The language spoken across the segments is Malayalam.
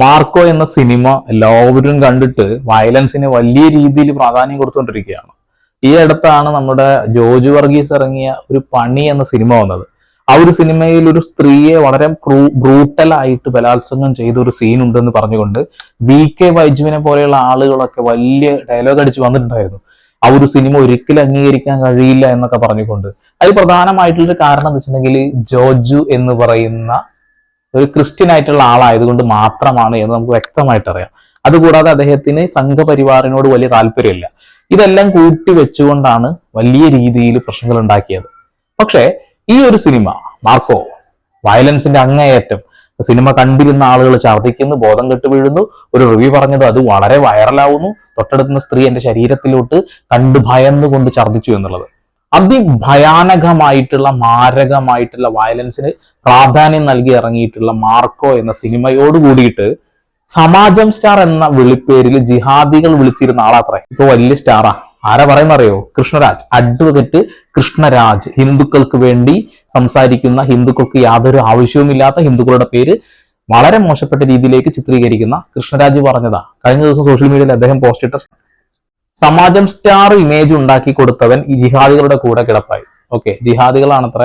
മാർക്കോ എന്ന സിനിമ എല്ലാവരും കണ്ടിട്ട് വയലൻസിന് വലിയ രീതിയിൽ പ്രാധാന്യം കൊടുത്തുകൊണ്ടിരിക്കുകയാണ്. ഈ അടുത്താണ് നമ്മുടെ ജോർജ് വർഗീസ് ഇറങ്ങിയ ഒരു പണി എന്ന സിനിമ വന്നത്. ആ ഒരു സിനിമയിൽ ഒരു സ്ത്രീയെ വളരെ ബ്രൂട്ടലായിട്ട് ബലാത്സംഗം ചെയ്ത ഒരു സീൻ ഉണ്ടെന്ന് പറഞ്ഞുകൊണ്ട് വി കെ വൈജുവിനെ പോലെയുള്ള ആളുകളൊക്കെ വലിയ ഡയലോഗ് അടിച്ച് വന്നിട്ടുണ്ടായിരുന്നു. ആ ഒരു സിനിമ ഒരിക്കലും അംഗീകരിക്കാൻ കഴിയില്ല എന്നൊക്കെ പറഞ്ഞുകൊണ്ട്. അതിൽ പ്രധാനമായിട്ടുള്ളൊരു കാരണം എന്ന് വെച്ചിട്ടുണ്ടെങ്കിൽ ജോജു എന്ന് പറയുന്ന ഒരു ക്രിസ്ത്യൻ ആയിട്ടുള്ള ആളായതുകൊണ്ട് മാത്രമാണ് എന്ന് നമുക്ക് വ്യക്തമായിട്ട് അറിയാം അതുകൂടാതെ അദ്ദേഹത്തിന് സംഘപരിവാറിനോട് വലിയ താല്പര്യമില്ല. ഇതെല്ലാം കൂട്ടി വെച്ചുകൊണ്ടാണ് വലിയ രീതിയിൽ പ്രശ്നങ്ങൾ ഉണ്ടാക്കിയത്. പക്ഷേ ഈ ഒരു സിനിമ മാർക്കോ വയലൻസിന്റെ അങ്ങേയറ്റം സിനിമ കണ്ടിരുന്ന ആളുകൾ ഛർദ്ദിക്കുന്നു ബോധം കെട്ട് വീഴുന്നു ഒരു റിവ്യൂ പറഞ്ഞത് അത് വളരെ വൈറലാവുന്നു തൊട്ടടുത്തുന്ന സ്ത്രീ എന്റെ ശരീരത്തിലോട്ട് കണ്ട് ഭയന്നുകൊണ്ട് ഛർദ്ദിച്ചു എന്നുള്ളത്. അതിഭയാനകമായിട്ടുള്ള മാരകമായിട്ടുള്ള വയലൻസിന് പ്രാധാന്യം നൽകി ഇറങ്ങിയിട്ടുള്ള മാർക്കോ എന്ന സിനിമയോട് കൂടിയിട്ട് സമാജം സ്റ്റാർ എന്ന വിളിപ്പേരിൽ ജിഹാദികൾ വിളിച്ചിരുന്ന ആളാത്രേ. ഇപ്പൊ വലിയ സ്റ്റാറാ. ആരാ പറയുന്ന അറിയോ കൃഷ്ണരാജ്. അഡ്വക്കേറ്റ് കൃഷ്ണരാജ്. ഹിന്ദുക്കൾക്ക് വേണ്ടി സംസാരിക്കുന്ന ഹിന്ദുക്കൾക്ക് യാതൊരു ആവശ്യവുമില്ലാത്ത ഹിന്ദുക്കളുടെ പേര് വളരെ മോശപ്പെട്ട രീതിയിലേക്ക് ചിത്രീകരിക്കുന്ന കൃഷ്ണരാജ് പറഞ്ഞതാ. കഴിഞ്ഞ ദിവസം സോഷ്യൽ മീഡിയയിൽ അദ്ദേഹം പോസ്റ്റ് ഇട്ട സമാജം സ്റ്റാർ ഇമേജ് ഉണ്ടാക്കി കൊടുത്തവൻ ഈ ജിഹാദികളുടെ കൂടെ കിടപ്പായി. ഓക്കെ ജിഹാദികളാണത്ര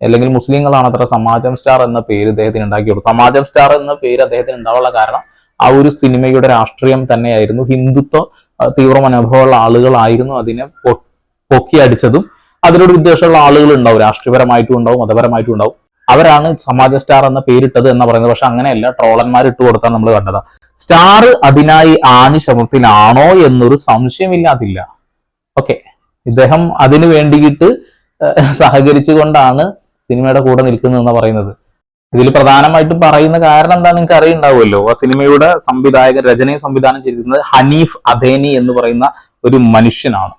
അല്ലെങ്കിൽ മുസ്ലിങ്ങളാണത്ര സമാജം സ്റ്റാർ എന്ന പേര് അദ്ദേഹത്തിന് ഉണ്ടാക്കി കൊടുത്തു സമാജം സ്റ്റാർ എന്ന പേര് അദ്ദേഹത്തിന് ഉണ്ടാവാനുള്ള കാരണം ആ ഒരു സിനിമയുടെ രാഷ്ട്രീയം തന്നെയായിരുന്നു. ഹിന്ദുത്വ തീവ്ര മനോഭാവമുള്ള ആളുകളായിരുന്നു അതിനെ പൊക്കി അടിച്ചതും. അതിനോട് വിദ്വേഷമുള്ള ആളുകൾ ഉണ്ടാവും രാഷ്ട്രീയപരമായിട്ടും ഉണ്ടാവും മതപരമായിട്ടും ഉണ്ടാവും. അവരാണ് സമാജ സ്റ്റാർ എന്ന പേരിട്ടത് എന്ന് പറയുന്നത്. പക്ഷെ അങ്ങനെയല്ല ട്രോളന്മാർ ഇട്ട് കൊടുത്താൽ നമ്മൾ കണ്ടത്. സ്റ്റാർ അതിനായി ആണി ശ്രമത്തിലാണോ എന്നൊരു സംശയമില്ലാതില്ല. ഓക്കെ. ഇദ്ദേഹം അതിനു വേണ്ടിയിട്ട് സഹകരിച്ചുകൊണ്ടാണ് സിനിമയുടെ കൂടെ നിൽക്കുന്നതെന്ന് പറയുന്നത്. ഇതിൽ പ്രധാനമായിട്ടും പറയുന്ന കാരണം എന്താ നിങ്ങൾക്ക് അറിയുണ്ടാവുമല്ലോ. ആ സിനിമയുടെ സംവിധായകൻ രചനയും സംവിധാനം ചെയ്തിരുന്നത് ഹനീഫ് അദേനി എന്ന് പറയുന്ന ഒരു മനുഷ്യനാണ്.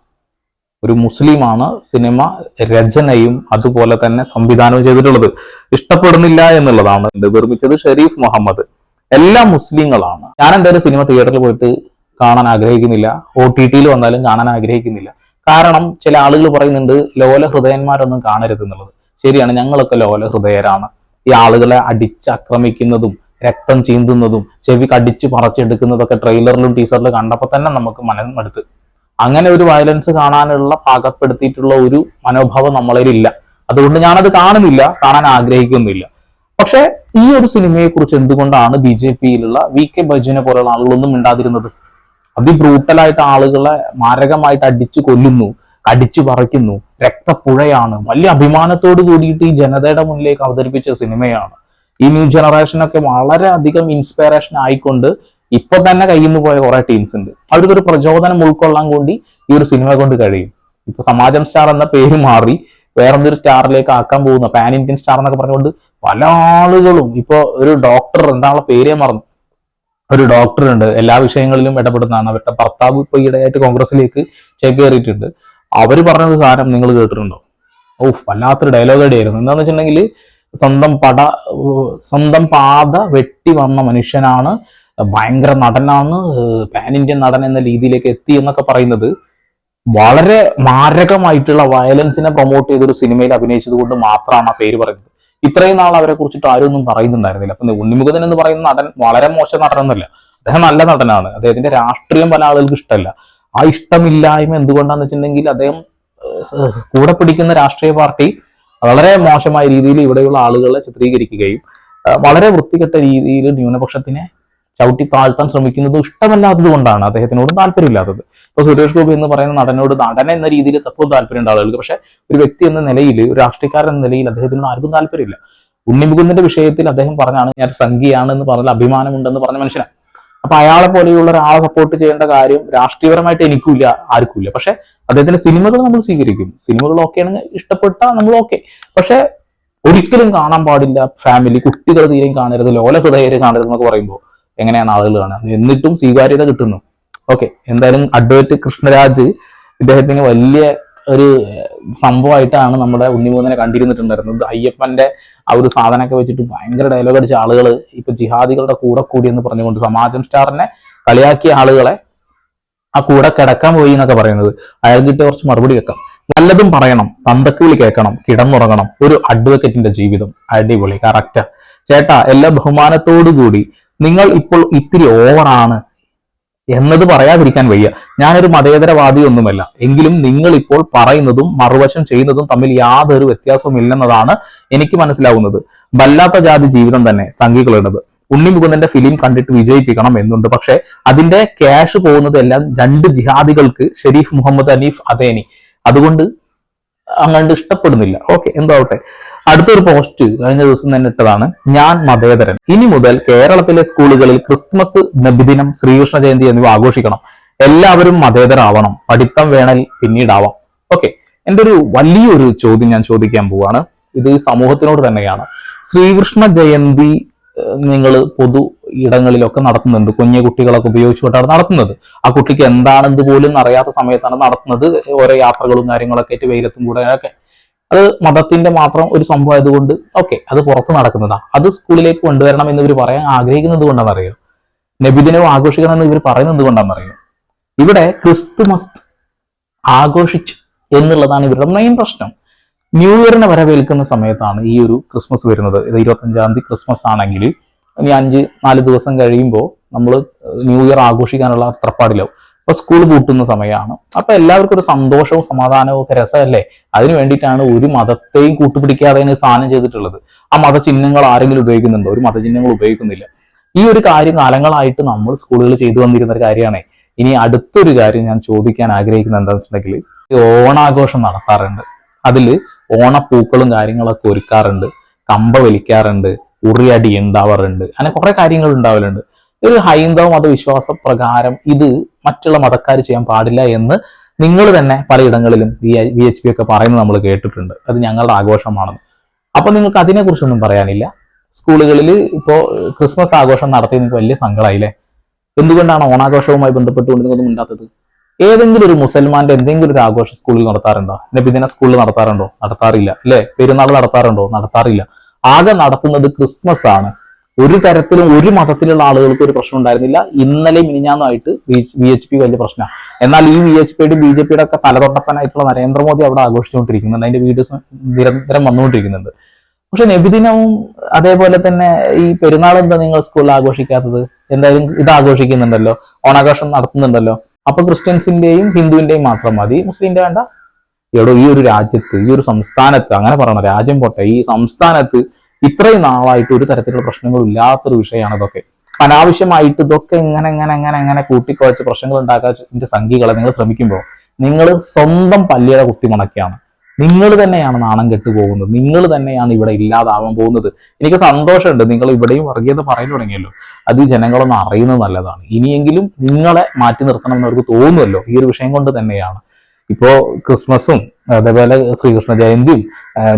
ഒരു മുസ്ലിമാണ് സിനിമ രചനയും അതുപോലെ തന്നെ സംവിധാനവും ചെയ്തിട്ടുള്ളത്. ഇഷ്ടപ്പെടുന്നില്ല എന്നുള്ളതാണ്. നിർമ്മിച്ചത് ഷെരീഫ് മുഹമ്മദ്. എല്ലാ മുസ്ലിങ്ങളാണ്. ഞാൻ എന്തായാലും സിനിമ തിയേറ്ററിൽ പോയിട്ട് കാണാൻ ആഗ്രഹിക്കുന്നില്ല. ഒ ടി ടിയിൽ വന്നാലും കാണാൻ ആഗ്രഹിക്കുന്നില്ല. കാരണം ചില ആളുകൾ പറയുന്നുണ്ട് ലോല ഹൃദയന്മാരൊന്നും കാണരുത് എന്നുള്ളത്. ശരിയാണ് ഞങ്ങളൊക്കെ ലോല ഹൃദയരാണ്. ഈ ആളുകളെ അടിച്ചാക്രമിക്കുന്നതും രക്തം ചീന്തുന്നതും ചെവി കടിച്ചു പറിച്ചെടുക്കുന്നതൊക്കെ ട്രെയിലറിലും ടീസറിലും കണ്ടപ്പോൾ തന്നെ നമുക്ക് മനമെടുത്ത് അങ്ങനെ ഒരു വയലൻസ് കാണാനുള്ള പാകപ്പെടുത്തിയിട്ടുള്ള ഒരു മനോഭാവം നമ്മളിൽ ഇല്ല. അതുകൊണ്ട് ഞാനത് കാണുന്നില്ല കാണാൻ ആഗ്രഹിക്കുന്നില്ല. പക്ഷെ ഈ ഒരു സിനിമയെ കുറിച്ച് എന്തുകൊണ്ടാണ് ബി ജെ പിയിലുള്ള വി കെ ബജുവിനെ പോലെയുള്ള ആളുകളൊന്നും മിണ്ടാതിരുന്നത്? അതിബ്രൂട്ടലായിട്ട് ആളുകളെ മാരകമായിട്ട് അടിച്ചു കൊല്ലുന്നു അടിച്ചു പറിക്കുന്നു രക്തപ്പുഴയാണ്. വലിയ അഭിമാനത്തോട് കൂടിയിട്ട് ഈ ജനതയുടെ മുന്നിലേക്ക് അവതരിപ്പിച്ച സിനിമയാണ്. ഈ ന്യൂ ജനറേഷനൊക്കെ വളരെ അധികം ഇൻസ്പിറേഷൻ ആയിക്കൊണ്ട് ഇപ്പൊ തന്നെ കയ്യിൽ പോയ കുറെ ടീംസ് ഉണ്ട്. അവർക്കൊരു പ്രചോദനം ഉൾക്കൊള്ളാൻ കൂടി ഈ ഒരു സിനിമ കൊണ്ട് കഴിയും. ഇപ്പൊ സമാജം സ്റ്റാർ എന്ന പേര് മാറി വേറെന്തൊരു സ്റ്റാറിലേക്ക് ആക്കാൻ പോകുന്ന. പാൻ ഇന്ത്യൻ സ്റ്റാർ എന്നൊക്കെ പറഞ്ഞുകൊണ്ട് പല ആളുകളും ഇപ്പൊ ഒരു ഡോക്ടർ എന്താണുള്ള പേരേ മറന്നു. ഒരു ഡോക്ടർ ഉണ്ട്. എല്ലാ വിഷയങ്ങളിലും ഇടപെടുന്നതാണ്. അവരുടെ ഭർത്താവ് ഇപ്പൊ ഈയിടെയായിട്ട് കോൺഗ്രസിലേക്ക് ചേക്കേറിയിട്ടുണ്ട് അവർ പറഞ്ഞൊരു സാധനം നിങ്ങൾ കേട്ടിട്ടുണ്ടോ? ഓഫ് വല്ലാത്തൊരു ഡയലോഗ് അടിയായിരുന്നു. എന്താന്ന് വെച്ചിട്ടുണ്ടെങ്കിൽ സ്വന്തം പട സ്വന്തം പാത വെട്ടി വന്ന മനുഷ്യനാണ് ഭയങ്കര നടനാണ് പാൻ ഇന്ത്യൻ നടൻ എന്ന രീതിയിലേക്ക് എത്തി എന്നൊക്കെ പറയുന്നത്. വളരെ മാരകമായിട്ടുള്ള വയലൻസിനെ പ്രൊമോട്ട് ചെയ്തൊരു സിനിമയിൽ അഭിനയിച്ചത് കൊണ്ട് മാത്രമാണ് ആ പേര് പറയുന്നത്. ഇത്രയും നാൾ അവരെ കുറിച്ചിട്ട് ആരും ഒന്നും പറയുന്നുണ്ടായിരുന്നില്ല. അപ്പൊ ഉണ്ണിമുഖതൻ എന്ന് പറയുന്ന നടൻ വളരെ മോശം നടനൊന്നുമല്ല. അദ്ദേഹം നല്ല നടനാണ്. അദ്ദേഹത്തിന്റെ രാഷ്ട്രീയം പല ആളുകൾക്ക് ഇഷ്ടമല്ല. ആ ഇഷ്ടമില്ലായ്മ എന്തുകൊണ്ടാന്ന് വെച്ചിട്ടുണ്ടെങ്കിൽ അദ്ദേഹം കൂടെ പിടിക്കുന്ന രാഷ്ട്രീയ പാർട്ടി വളരെ മോശമായ രീതിയിൽ ഇവിടെയുള്ള ആളുകളെ ചിത്രീകരിക്കുകയും വളരെ വൃത്തികെട്ട രീതിയിൽ ന്യൂനപക്ഷത്തിനെ ചവിട്ടി താഴ്ത്താൻ ശ്രമിക്കുന്നത് ഇഷ്ടമല്ലാത്തത് കൊണ്ടാണ് അദ്ദേഹത്തിനോട് താല്പര്യമില്ലാത്തത്. ഇപ്പൊ സുരേഷ് ഗോപി എന്ന് പറയുന്ന നടനോട് നടൻ എന്ന രീതിയിൽ എപ്പോഴും താല്പര്യമുണ്ട് ആളുകൾക്ക് പക്ഷെ ഒരു വ്യക്തി എന്ന നിലയിൽ ഒരു രാഷ്ട്രീയക്കാരൻ എന്ന നിലയിൽ അദ്ദേഹത്തിനോട് ആർക്കും താല്പര്യമില്ല. ഉണ്ണിമുകുന്ദന്റെ വിഷയത്തിൽ അദ്ദേഹം പറഞ്ഞാണ് ഞാൻ സംഘിയാണ് എന്ന് പറഞ്ഞാൽ അഭിമാനമുണ്ടെന്ന് പറഞ്ഞ മനുഷ്യനാണ്. അപ്പൊ അയാളെ പോലെയുള്ള ഒരാളെ സപ്പോർട്ട് ചെയ്യേണ്ട കാര്യം രാഷ്ട്രീയപരമായിട്ട് എനിക്കില്ല ആർക്കുമില്ല. പക്ഷെ അദ്ദേഹത്തിന്റെ സിനിമകൾ നമ്മൾ സ്വീകരിക്കും. സിനിമകൾ ഓക്കെ ആണെങ്കിൽ ഇഷ്ടപ്പെട്ടാൽ നമ്മൾ ഓക്കെ പക്ഷെ ഒരിക്കലും കാണാൻ പാടില്ല ഫാമിലി കുട്ടികൾ തീരെയും കാണരുത് ലോല ഹൃദയര് കാണരുത് എന്നൊക്കെ പറയുമ്പോൾ. എങ്ങനെയാണ് ആളുകൾ കാണുക? എന്നിട്ടും സ്വീകാര്യത കിട്ടുന്നു. ഓക്കെ എന്തായാലും അഡ്വക്കേറ്റ് കൃഷ്ണരാജ് ഇദ്ദേഹത്തിന് വലിയ ഒരു സംഭവമായിട്ടാണ് നമ്മുടെ ഉണ്ണിമൂന്നിനെ കണ്ടിരുന്നിട്ടുണ്ടായിരുന്നത്. അയ്യപ്പന്റെ ആ ഒരു സാധനമൊക്കെ വെച്ചിട്ട് ഭയങ്കര ഡയലോഗ് അടിച്ച ആളുകൾ ഇപ്പൊ ജിഹാദികളുടെ കൂടെ കൂടി എന്ന് പറഞ്ഞുകൊണ്ട് സമാജം സ്റ്റാറിനെ കളിയാക്കിയ ആളുകളെ ആ കൂടെ കിടക്കാൻ പോയി എന്നൊക്കെ പറയുന്നത്. അയാൾക്കിട്ട് കുറച്ച് മറുപടി വെക്കാം. നല്ലതും പറയണം തന്തക്കുവിളി കേൾക്കണം കിടന്നുറങ്ങണം ഒരു അഡ്വക്കേറ്റിന്റെ ജീവിതം. അടിപൊളി കറക്റ്റ് ചേട്ടാ എല്ലാ ബഹുമാനത്തോടു കൂടി നിങ്ങൾ ഇപ്പോൾ ഇത്തിരി ഓവറാണ് എന്നത് പറയാതിരിക്കാൻ വയ്യ. ഞാനൊരു മതേതരവാദി ഒന്നുമല്ല എങ്കിലും നിങ്ങൾ ഇപ്പോൾ പറയുന്നതും മറുവശം ചെയ്യുന്നതും തമ്മിൽ യാതൊരു വ്യത്യാസവും ഇല്ലെന്നതാണ് എനിക്ക് മനസ്സിലാവുന്നത്. വല്ലാത്ത ജാതി ജീവിതം തന്നെ സംഘികളുടേത്. ഉണ്ണി മുകുന്ദന്റെ ഫിലിം കണ്ടിട്ട് വിജയിപ്പിക്കണം എന്നുണ്ട്. പക്ഷേ അതിന്റെ ക്യാഷ് പോകുന്നത് എല്ലാം രണ്ട് ജിഹാദികൾക്ക് ഷെരീഫ് മുഹമ്മദ് അനീഫ് അതേനി. അതുകൊണ്ട് അങ്ങോട്ട് ഇഷ്ടപ്പെടുന്നില്ല. ഓക്കെ എന്താവട്ടെ. അടുത്തൊരു പോസ്റ്റ് കഴിഞ്ഞ ദിവസം തന്നെ ഇട്ടതാണ്. ഞാൻ മതേതരൻ. ഇനി മുതൽ കേരളത്തിലെ സ്കൂളുകളിൽ ക്രിസ്മസ് നബിദിനം ശ്രീകൃഷ്ണ ജയന്തി എന്നിവ ആഘോഷിക്കണം. എല്ലാവരും മതേതരാവണം. പഠിത്തം വേണൽ പിന്നീടാവാം. ഓക്കെ എന്റെ ഒരു വലിയൊരു ചോദ്യം ഞാൻ ചോദിക്കാൻ പോവാണ്. ഇത് സമൂഹത്തിനോട് തന്നെയാണ്. ശ്രീകൃഷ്ണ ജയന്തി നിങ്ങൾ പൊതു ഇടങ്ങളിലൊക്കെ നടത്തുന്നുണ്ട്. കുഞ്ഞു കുട്ടികളൊക്കെ ഉപയോഗിച്ചുകൊണ്ടാണ് നടത്തുന്നത്. ആ കുട്ടിക്ക് എന്താണെന്ന് പോലും അറിയാത്ത സമയത്താണ് നടത്തുന്നത്. ഓരോ യാത്രകളും കാര്യങ്ങളൊക്കെ ആയിട്ട് വെയിലത്തും കൂടെ ഒക്കെ അത് മതത്തിന്റെ മാത്രം ഒരു സംഭവം ആയതുകൊണ്ട് ഓക്കെ അത് പുറത്ത് നടക്കുന്നതാണ് അത് സ്കൂളിലേക്ക് കൊണ്ടുവരണം എന്ന് ഇവർ പറയാൻ ആഗ്രഹിക്കുന്നത് കൊണ്ടാണെന്നറിയോ? നബിദിനവും ആഘോഷിക്കണം എന്ന് ഇവർ പറയുന്നത് കൊണ്ടാണെന്നറിയോ? ഇവിടെ ക്രിസ്തുമസ് ആഘോഷിച്ചു എന്നുള്ളതാണ് ഇവരുടെ മെയിൻ പ്രശ്നം. ന്യൂ ഇയറിനെ വരവേൽക്കുന്ന സമയത്താണ് ഈ ഒരു ക്രിസ്മസ് വരുന്നത്. ഇത് ഇരുപത്തഞ്ചാം തീയതി ക്രിസ്മസ് ആണെങ്കിൽ ഇനി അഞ്ച് നാല് ദിവസം കഴിയുമ്പോൾ നമ്മൾ ന്യൂ ഇയർ ആഘോഷിക്കാനുള്ള തത്രപ്പാടിലാവും അപ്പൊ സ്കൂൾ പൂട്ടുന്ന സമയമാണ് അപ്പൊ എല്ലാവർക്കും ഒരു സന്തോഷവും സമാധാനവും ഒക്കെ രസമല്ലേ? അതിനു വേണ്ടിയിട്ടാണ് ഒരു മതത്തെയും കൂട്ടുപിടിക്കാതെ സാധനം ചെയ്തിട്ടുള്ളത്. ആ മതചിഹ്നങ്ങൾ ആരെങ്കിലും ഉപയോഗിക്കുന്നുണ്ടോ? ഒരു മതചിഹ്നങ്ങൾ ഉപയോഗിക്കുന്നില്ല. ഈ ഒരു കാര്യം കാലങ്ങളായിട്ട് നമ്മൾ സ്കൂളുകളിൽ ചെയ്തു വന്നിരുന്ന ഒരു കാര്യമാണ്. ഇനി അടുത്തൊരു കാര്യം ഞാൻ ചോദിക്കാൻ ആഗ്രഹിക്കുന്നത് എന്താണെന്ന് വെച്ചിട്ടുണ്ടെങ്കിൽ ഓണാഘോഷം നടത്താറുണ്ട്. അതിൽ ഓണപ്പൂക്കളും കാര്യങ്ങളൊക്കെ ഒരുക്കാറുണ്ട്. കമ്പ വലിക്കാറുണ്ട്. ഉറിയടി ഉണ്ടാവാറുണ്ട്. അങ്ങനെ കുറെ കാര്യങ്ങൾ ഉണ്ടാവലുണ്ട്. ഒരു ഹൈന്ദവ മതവിശ്വാസ പ്രകാരം ഇത് മറ്റുള്ള മതക്കാർ ചെയ്യാൻ പാടില്ല എന്ന് നിങ്ങൾ തന്നെ പലയിടങ്ങളിലും വി എച്ച് പി ഒക്കെ പറയുന്നത് നമ്മൾ കേട്ടിട്ടുണ്ട്. അത് ഞങ്ങളുടെ ആഘോഷമാണെന്ന്. അപ്പൊ നിങ്ങൾക്ക് അതിനെക്കുറിച്ചൊന്നും പറയാനില്ല. സ്കൂളുകളിൽ ഇപ്പോ ക്രിസ്മസ് ആഘോഷം നടത്തി നിങ്ങൾക്ക് വലിയ സങ്കടമായില്ലേ എന്തുകൊണ്ടാണ് ഓണാഘോഷവുമായി ബന്ധപ്പെട്ടുകൊണ്ട് നിങ്ങളൊന്നും ഉണ്ടാത്തത് ഏതെങ്കിലും ഒരു മുസൽമാന്റെ എന്തെങ്കിലും ഒരു ആഘോഷം സ്കൂളിൽ നടത്താറുണ്ടോ? നബിദിന സ്കൂളിൽ നടത്താറുണ്ടോ? നടത്താറില്ല. അല്ലെ? പെരുന്നാൾ നടത്താറുണ്ടോ? നടത്താറില്ല. ആകെ നടത്തുന്നത് ക്രിസ്മസ് ആണ് ഒരു തരത്തിലും ഒരു മതത്തിലുള്ള ആളുകൾക്ക് ഒരു പ്രശ്നം ഉണ്ടായിരുന്നില്ല. ഇന്നലെ മിനിഞ്ഞാന്നുമായിട്ട് വി എച്ച് പി വലിയ പ്രശ്നമാണ്. എന്നാൽ ഈ വി എച്ച് പിയുടെ ബി ജെ പിയുടെ ഒക്കെ തലതൊട്ടപ്പനായിട്ടുള്ള നരേന്ദ്രമോദി അവിടെ ആഘോഷിച്ചുകൊണ്ടിരിക്കുന്നുണ്ട്. അതിന്റെ വീഡിയോസ് നിരന്തരം വന്നുകൊണ്ടിരിക്കുന്നുണ്ട്. പക്ഷെ നബിദിനവും അതേപോലെ തന്നെ ഈ പെരുന്നാൾ എന്താ നിങ്ങൾ സ്കൂളിൽ ആഘോഷിക്കാത്തത്? എന്തായാലും ഇത് ആഘോഷിക്കുന്നുണ്ടല്ലോ. ഓണാഘോഷം നടത്തുന്നുണ്ടല്ലോ. അപ്പൊ ക്രിസ്ത്യൻസിന്റെയും ഹിന്ദുവിന്റെയും മാത്രം മതി. മുസ്ലിന്റെ വേണ്ട. എടോ ഈ ഒരു രാജ്യത്ത് ഈ ഒരു സംസ്ഥാനത്ത് അങ്ങനെ പറയണം രാജ്യം പോട്ടെ. ഈ സംസ്ഥാനത്ത് ഇത്രയും നാളായിട്ട് ഒരു തരത്തിലുള്ള പ്രശ്നങ്ങളും ഇല്ലാത്തൊരു വിഷയമാണ് ഇതൊക്കെ. അനാവശ്യമായിട്ട് ഇതൊക്കെ ഇങ്ങനെ എങ്ങനെ എങ്ങനെ എങ്ങനെ കൂട്ടിക്കുഴച്ച് പ്രശ്നങ്ങൾ ഉണ്ടാക്കാൻ സംഖ്യകളെ നിങ്ങൾ ശ്രമിക്കുമ്പോൾ നിങ്ങൾ സ്വന്തം പല്ലിയുടെ കുത്തി മണക്കിയാണ്. നിങ്ങൾ തന്നെയാണ് നാണം കെട്ടു പോകുന്നത്. നിങ്ങൾ തന്നെയാണ് ഇവിടെ ഇല്ലാതാവാൻ പോകുന്നത്. എനിക്ക് സന്തോഷമുണ്ട്. നിങ്ങൾ ഇവിടെയും വർഗീയത പറയാൻ തുടങ്ങിയല്ലോ. അത് ഈ ജനങ്ങളൊന്നും അറിയുന്നത് നല്ലതാണ്. ഇനിയെങ്കിലും നിങ്ങളെ മാറ്റി നിർത്തണം എന്ന് അവർക്ക് തോന്നുമല്ലോ. ഈ ഒരു വിഷയം കൊണ്ട് തന്നെയാണ്. ഇപ്പോ ക്രിസ്മസും അതേപോലെ ശ്രീകൃഷ്ണ ജയന്തിയും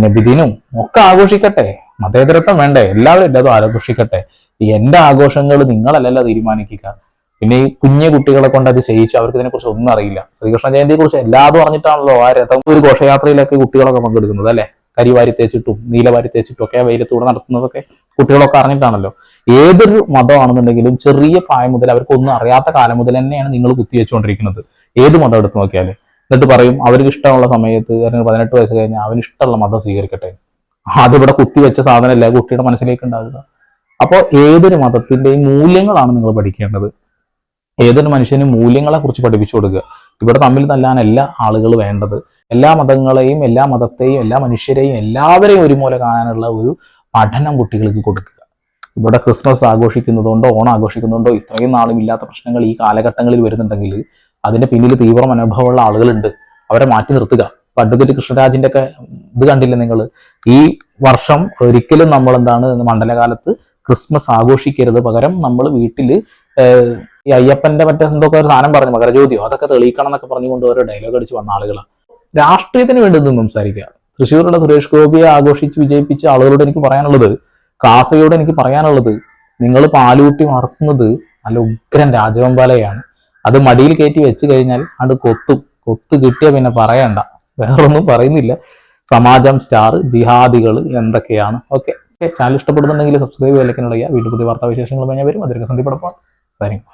നബിദിനും ഒക്കെ ആഘോഷിക്കട്ടെ. മതേതരത്വം വേണ്ടേ? എല്ലാവരും എല്ലാതും ആഘോഷിക്കട്ടെ. എന്റെ ആഘോഷങ്ങൾ നിങ്ങളല്ലല്ലോ തീരുമാനിക്കുക. പിന്നെ ഈ കുഞ്ഞു കുട്ടികളെ കൊണ്ട് അത് ചെയ്യിച്ചു അവർക്ക് ഇതിനെക്കുറിച്ച് ഒന്നും അറിയില്ല. ശ്രീകൃഷ്ണ ജയന്തിയെ കുറിച്ച് എല്ലാതും അറിഞ്ഞിട്ടാണല്ലോ ആ രഥം ഒരു ഘോഷയാത്രയിലൊക്കെ കുട്ടികളൊക്കെ പങ്കെടുക്കുന്നത് അല്ലെ? കരിവാരി തേച്ചിട്ടും നീലവാരി തേച്ചിട്ടും ഒക്കെ വെയിലത്തൂടെ നടത്തുന്നതൊക്കെ കുട്ടികളൊക്കെ അറിഞ്ഞിട്ടാണല്ലോ. ഏതൊരു മതമാണെന്നുണ്ടെങ്കിലും ചെറിയ പ്രായം മുതൽ അവർക്ക് ഒന്നും അറിയാത്ത കാലം മുതൽ തന്നെയാണ് നിങ്ങൾ കുത്തിവെച്ചുകൊണ്ടിരിക്കുന്നത്. ഏത് മതം എടുത്തു നോക്കിയാൽ എന്നിട്ട് പറയും അവർക്ക് ഇഷ്ടമുള്ള സമയത്ത് അല്ലെങ്കിൽ പതിനെട്ട് വയസ്സ് കഴിഞ്ഞാൽ അവന് ഇഷ്ടമുള്ള മതം സ്വീകരിക്കട്ടെ. അതിവിടെ കുത്തിവെച്ച സാധനമല്ല കുട്ടിയുടെ മനസ്സിലേക്ക് ഉണ്ടാവുക. അപ്പോൾ ഏതൊരു മതത്തിന്റെയും മൂല്യങ്ങളാണ് നിങ്ങൾ പഠിക്കേണ്ടത്. ഏതൊരു മനുഷ്യനും മൂല്യങ്ങളെ കുറിച്ച് പഠിപ്പിച്ചു കൊടുക്കുക. ഇവിടെ തമ്മിൽ നല്ലാൻ എല്ലാ ആളുകൾ വേണ്ടത് എല്ലാ മതങ്ങളെയും എല്ലാ മതത്തെയും എല്ലാ മനുഷ്യരെയും എല്ലാവരെയും ഒരുപോലെ കാണാനുള്ള ഒരു പഠനം കുട്ടികൾക്ക് കൊടുക്കുക. ഇവിടെ ക്രിസ്മസ് ആഘോഷിക്കുന്നതുകൊണ്ടോ ഓണം ആഘോഷിക്കുന്നതുകൊണ്ടോ ഇത്രയും നാളും ഇല്ലാത്ത പ്രശ്നങ്ങൾ ഈ കാലഘട്ടങ്ങളിൽ വരുന്നുണ്ടെങ്കിൽ അതിന്റെ പിന്നിൽ തീവ്ര മനോഭാവമുള്ള ആളുകളുണ്ട്. അവരെ മാറ്റി നിർത്തുക. ഇപ്പൊ അഡ്വക്കേറ്റ് കൃഷ്ണരാജിന്റെ ഒക്കെ ഇത് കണ്ടില്ലേ നിങ്ങൾ ഈ വർഷം ഒരിക്കലും നമ്മൾ എന്താണ് മണ്ഡലകാലത്ത് ക്രിസ്മസ് ആഘോഷിക്കരുത്. പകരം നമ്മൾ വീട്ടിൽ ഈ അയ്യപ്പന്റെ മറ്റേ എന്തൊക്കെ ഒരു സാധനം പറഞ്ഞു മകരജ്യോതിയോ? അതൊക്കെ തെളിയിക്കണം എന്നൊക്കെ പറഞ്ഞുകൊണ്ട് ഓരോ ഡയലോഗ് അടിച്ച് വന്ന ആളുകളാണ് രാഷ്ട്രീയത്തിന് വേണ്ടി ഒന്നും സംസാരിക്കുക. തൃശ്ശൂരുള്ള സുരേഷ് ഗോപിയെ ആഘോഷിച്ച് വിജയിപ്പിച്ച ആളുകളോട് എനിക്ക് പറയാനുള്ളത് കാസയോട് എനിക്ക് പറയാനുള്ളത് നിങ്ങൾ പാലൂട്ടി മറക്കുന്നത് നല്ല ഉഗ്രൻ രാജവമ്പാലയാണ്. അത് മടിയിൽ കയറ്റി വെച്ച് കഴിഞ്ഞാൽ അത് കൊത്തും. കൊത്ത് കിട്ടിയ പിന്നെ പറയണ്ട. വേറൊന്നും പറയുന്നില്ല. സമാജം സ്റ്റാർ ജിഹാദികൾ എന്തൊക്കെയാണ്. ഓക്കെ. ചാനൽ ഇഷ്ടപ്പെടുന്നുണ്ടെങ്കിൽ സബ്സ്ക്രൈബ് ചെയ്യാൻ വീട്ടിൽ പുതിയ വാർത്താ വിശേഷങ്ങൾ പറഞ്ഞാൽ വരും അതിലേക്ക് സന്ധിപ്പെടുമ്പോൾ സാരിങ്